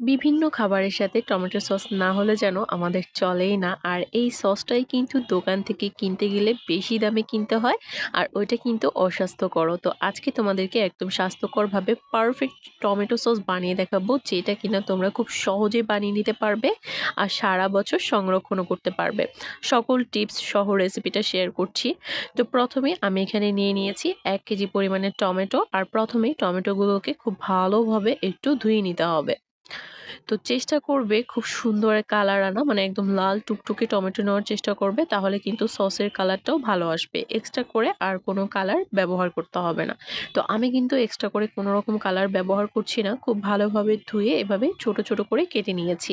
বিভিন্ন খাবারের সাথে টমেটো সস না হলে যেন আমাদের চলেই না। আর এই সসটাই কিন্তু দোকান থেকে কিনতে গেলে বেশি দামে কিনতে হয়, আর ওইটা কিন্তু অস্বাস্থ্যকর। তো আজকে তোমাদেরকে একদম স্বাস্থ্যকরভাবে পারফেক্ট টমেটো সস বানিয়ে দেখাবো, যেটা কিনা তোমরা খুব সহজে বানিয়ে নিতে পারবে আর সারা বছর সংরক্ষণও করতে পারবে। সকল টিপস সহ রেসিপিটা শেয়ার করছি। তো প্রথমে আমি এখানে নিয়ে নিয়েছি এক কেজি পরিমাণের টমেটো, আর প্রথমেই টমেটোগুলোকে খুব ভালোভাবে একটু ধুয়ে নিতে হবে। তো চেষ্টা করবে খুব সুন্দর কালার আনা মানে একদম লাল টুকটুকে টমেটো নেওয়ার চেষ্টা করবে, তাহলে কিন্তু সসের কালারটাও ভালো আসবে। এক্সট্রা করে আর কোনো কালার ব্যবহার করতে হবে না। তো আমি কিন্তু এক্সট্রা করে কোনো রকম কালার ব্যবহার করছি না, খুব ভালোভাবে ধুয়ে এভাবে ছোট ছোট করে কেটে নিয়েছি।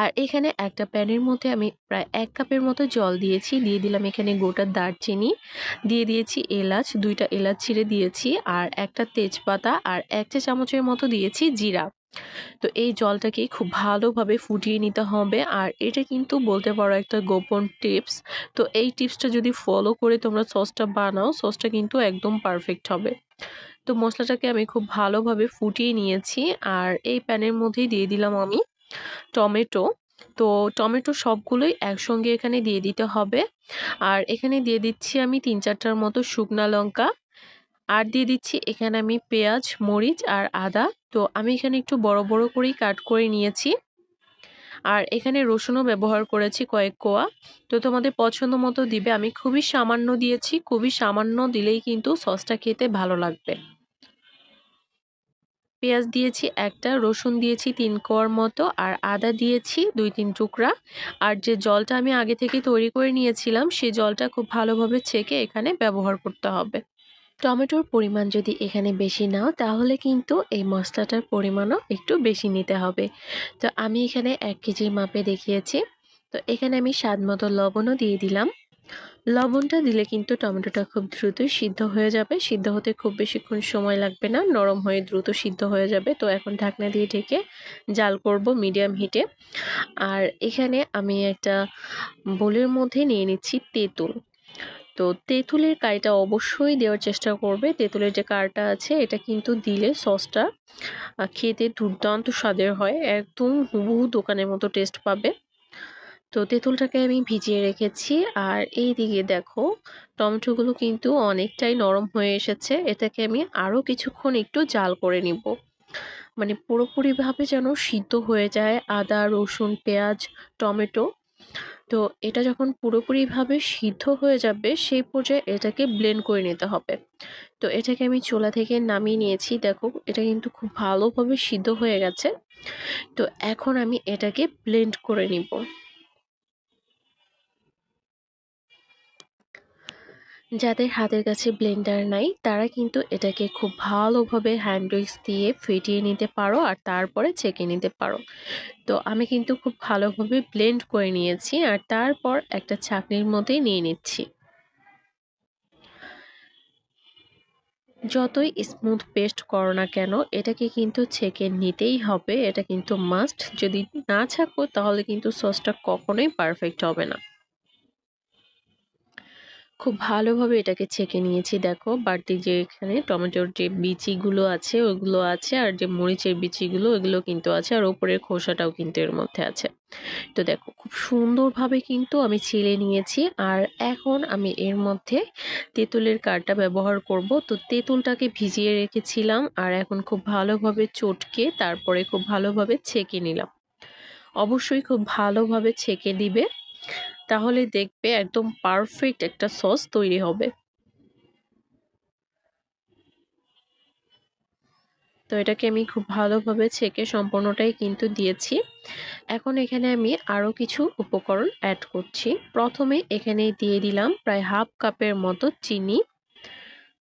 আর এখানে একটা প্যানের মধ্যে আমি প্রায় এক কাপের মতো জল দিয়েছি, দিয়ে দিলাম এখানে গোটা দারচিনি, দিয়ে দিয়েছি এলাচ, দুইটা এলাচ ছিঁড়ে দিয়েছি, আর একটা তেজপাতা, আর এক চা চামচের মতো দিয়েছি জিরা। তো এই জলটাকে খুব ভালোভাবে ফুটিয়ে নিতে হবে। আর এটা কিন্তু বলতে পারো একটা গোপন টিপস। তো এই টিপসটা যদি ফলো করে তোমরা সসটা বানাও সসটা কিন্তু একদম পারফেক্ট হবে। তো মশলাটাকে আমি খুব ভালোভাবে ফুটিয়ে নিয়েছি। আর এই প্যানের মধ্যেই দিয়ে দিলাম আমি টমেটো। তো টমেটো সবগুলোই একসঙ্গে এখানে দিয়ে দিতে হবে। আর এখানে দিয়ে দিচ্ছি আমি তিন চারটার মতো শুকনা লঙ্কা। আর দিয়ে দিচ্ছি এখানে আমি পেঁয়াজ, মরিচ আর আদা। তো আমি এখানে একটু বড় বড় করেই কাট করে নিয়েছি। আর এখানে রসুনও ব্যবহার করেছি কয়েক কোয়া। তো তোমাদের পছন্দ মতো দিবে। আমি খুবই সামান্য দিয়েছি। খুবই সামান্য দিলেই কিন্তু সসটা খেতে ভালো লাগবে। পেঁয়াজ দিয়েছি একটা, রসুন দিয়েছি তিন কোয়ার মতো, আর আদা দিয়েছি দুই, তিন টুকরা। আর যে জলটা আমি আগে থেকে তৈরি করে নিয়েছিলাম সেই জলটা খুব ভালোভাবে ছেঁকে এখানে ব্যবহার করতে হবে। টমেটোর পরিমাণ যদি এখানে বেশি নাও, তাহলে কিন্তু এই মশলাটার পরিমাণও একটু বেশি নিতে হবে। তো আমি এখানে এক কেজি মাপে দেখিয়েছি। তো এখানে আমি স্বাদ মতো লবণও দিয়ে দিলাম। লবণটা দিলে কিন্তু টমেটোটা খুব দ্রুতই সিদ্ধ হয়ে যাবে। সিদ্ধ হতে খুব বেশিক্ষণ সময় লাগবে না, নরম হয়ে দ্রুত সিদ্ধ হয়ে যাবে। তো এখন ঢাকনা দিয়ে ঢেকে জাল করব মিডিয়াম হিটে। আর এখানে আমি একটা বোলের মধ্যে নিয়ে নিচ্ছি তেঁতুল। তো তেঁতুলের কাইটা অবশ্যই দেওয়ার চেষ্টা করবে। তেঁতুলের যে কারটা আছে, এটা কিন্তু দিলে সসটা খেতে দুর্দান্ত স্বাদের হয়। একদম হুবহু দোকানের মতো টেস্ট পাবে। তো তেঁতুলটাকে আমি ভিজিয়ে রেখেছি। আর এই দিকে দেখো, টমেটোগুলো কিন্তু অনেকটাই নরম হয়ে এসেছে। এটাকে আমি আরও কিছুক্ষণ একটু জাল করে নিব। মানে পুরোপুরিভাবে যেন সিদ্ধ হয়ে যায় আদা, রসুন, পেঁয়াজ, টমেটো। তো এটা যখন পুরোপুরিভাবে সিদ্ধ হয়ে যাবে, সেই পর্যায়ে এটাকে ব্লেন্ড করে নিতে হবে। তো এটাকে আমি চোলা থেকে নামিয়ে নিয়েছি। দেখো, এটা কিন্তু খুব ভালোভাবে সিদ্ধ হয়ে গেছে। তো এখন আমি এটাকে ব্লেন্ড করে নিব। যাদের হাতের কাছে ব্লেন্ডার নাই, তারা কিন্তু এটাকে খুব ভালোভাবে হ্যান্ড দিয়ে ফেটিয়ে নিতে পারো আর তারপরে ছেঁকে নিতে পারো। তো আমি কিন্তু খুব ভালোভাবে ব্লেন্ড করে নিয়েছি আর তারপর একটা চাকনির মধ্যেই নিয়ে নিচ্ছি। যতই স্মুথ পেস্ট করো না কেন, এটাকে কিন্তু ছেঁকে নিতেই হবে, এটা কিন্তু মাস্ট যদি না ছাকো, তাহলে কিন্তু সসটা কখনোই পারফেক্ট হবে না। খুব ভালোভাবে এটাকে ছেঁকে নিয়েছি, দেখো। বাড়তি যে এখানে টমেটোর যে বিচিগুলো আছে, ওগুলো আছে, আর যে মরিচের বিচিগুলো, ওগুলো কিন্তু আছে, আর ওপরের খোসাটাও কিন্তু এর মধ্যে আছে। তো দেখো, খুব সুন্দরভাবে কিন্তু আমি ছিলে নিয়েছি, আর এখন আমি এর মধ্যে তেঁতুলের কারটা ব্যবহার করব। তো তেঁতুলটাকে ভিজিয়ে রেখেছিলাম, আর এখন খুব ভালোভাবে চটকে তারপরে খুব ভালোভাবে ছেঁকে নিলাম। অবশ্যই খুব ভালোভাবে ছেঁকে দিবে। তাহলে দেখবে একদম পারফেক্ট একটা সস তৈরি হবে। তো এটাকে আমি খুব ভালোভাবে ছেঁকে সম্পূর্ণটাই কিন্তু দিয়েছি। এখন এখানে আমি আরও কিছু উপকরণ অ্যাড করছি। প্রথমে এখানে দিয়ে দিলাম প্রায় হাফ কাপের মতো চিনি।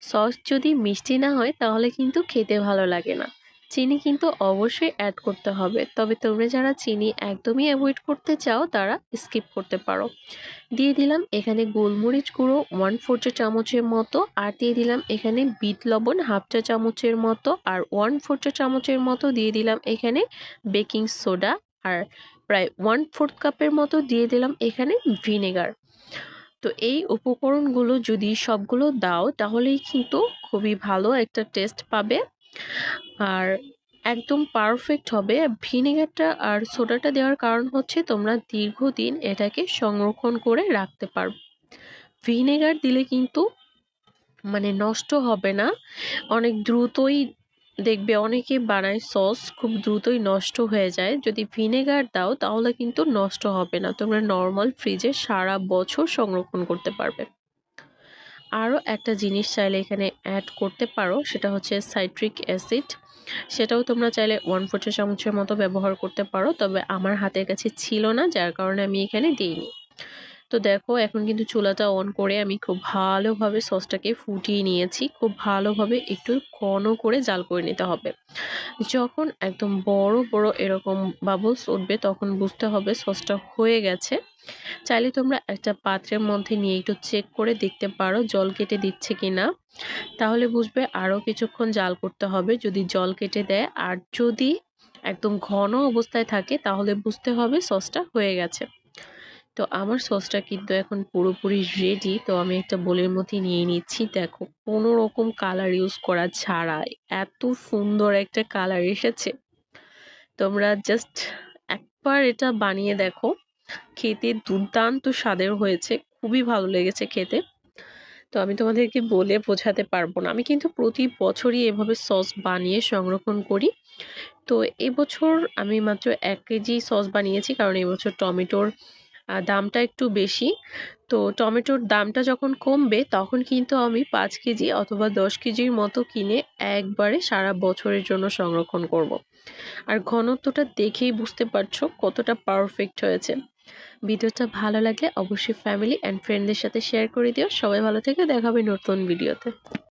সস যদি মিষ্টি না হয় তাহলে কিন্তু খেতে ভালো লাগে না। চিনি কিন্তু অবশ্যই অ্যাড করতে হবে। তবে তোমরা যারা চিনি একদমই অ্যাভয়েড করতে চাও, তারা স্কিপ করতে পারো। দিয়ে দিলাম এখানে গোলমরিচ গুঁড়ো ওয়ান ফোর চা চামচের মতো, আর দিয়ে দিলাম এখানে বিট লবণ হাফ চা চামচের মতো, আর ওয়ান ফোর চা চামচের মতো দিয়ে দিলাম এখানে বেকিং সোডা আর প্রায় ওয়ান ফোর্থ কাপের মতো দিয়ে দিলাম এখানে ভিনেগার তো এই উপকরণগুলো যদি সবগুলো দাও, তাহলেই কিন্তু খুবই ভালো একটা টেস্ট পাবে। আর একদম পারফেক্ট হবে। ভিনেগারটা আর সোডাটা দেওয়ার কারণ হচ্ছে তোমরা দীর্ঘদিন এটাকে সংরক্ষণ করে রাখতে পারবে। ভিনেগার দিলে কিন্তু মানে নষ্ট হবে না। অনেক দ্রুতই দেখবে অনেকে বানায় সস, খুব দ্রুতই নষ্ট হয়ে যায়। যদি ভিনেগার দাও তাহলে কিন্তু নষ্ট হবে না। তোমরা নর্মাল ফ্রিজে সারা বছর সংরক্ষণ করতে পারবে। আরও একটা জিনিস চাইলে এখানে অ্যাড করতে পারো, সেটা হচ্ছে সাইট্রিক অ্যাসিড সেটাও তোমরা চাইলে ওয়ান ফোর চামচের মতো ব্যবহার করতে পারো, তবে আমার হাতের কাছে ছিল না, যার কারণে আমি এখানে দিইনি। তো দেখো, এখন কিন্তু চুলাটা অন করে আমি খুব ভালোভাবে সসটাকে ফুটিয়ে নিয়েছি। খুব ভালোভাবে একটু ঘন করে জাল করে নিতে হবে। যখন একদম বড় বড় এরকম বাবলস উঠবে, তখন বুঝতে হবে সসটা হয়ে গেছে। চাইলে তোমরা একটা পাত্রের মধ্যে নিয়ে একটু চেক করে দেখতে পারো জল কেটে দিচ্ছে কি না তাহলে বুঝবে আরও কিছুক্ষণ জাল করতে হবে। যদি জল কেটে দেয় আর যদি একদম ঘন অবস্থায় থাকে, তাহলে বুঝতে হবে সসটা হয়ে গেছে। তো আমার সসটা কিন্তু এখন পুরোপুরি রেডি তো আমি একটা বোলের মধ্যে নিয়ে নিচ্ছি। দেখো, কোনো রকম কালার ইউজ করা ছাড়াই এত সুন্দর একটা কালার এসেছে। তোমরা জাস্ট একবার এটা বানিয়ে দেখো। খেতে দুর্দান্ত স্বাদের হয়েছে, খুবই ভালো লেগেছে খেতে। তো আমি তোমাদেরকে বলে বোঝাতে পারব না। আমি কিন্তু প্রতি বছরই এভাবে সস বানিয়ে সংরক্ষণ করি। তো এবছর আমি মাত্র এক কেজি সস বানিয়েছি, কারণ এবছর টমেটোর দামটা একটু বেশি। তো টমেটোর দামটা যখন কমবে, তখন কিন্তু আমি পাঁচ কেজি অথবা দশ কেজির মতো কিনে একবারে সারা বছরের জন্য সংরক্ষণ করব। আর ঘনত্বটা দেখেই বুঝতে পারছ কতটা পারফেক্ট হয়েছে। ভিডিওটা ভালো লাগলে অবশ্যই ফ্যামিলি অ্যান্ড ফ্রেন্ডদের সাথে শেয়ার করে দিও। সবাই ভালো থেকে দেখাবে নতুন ভিডিওতে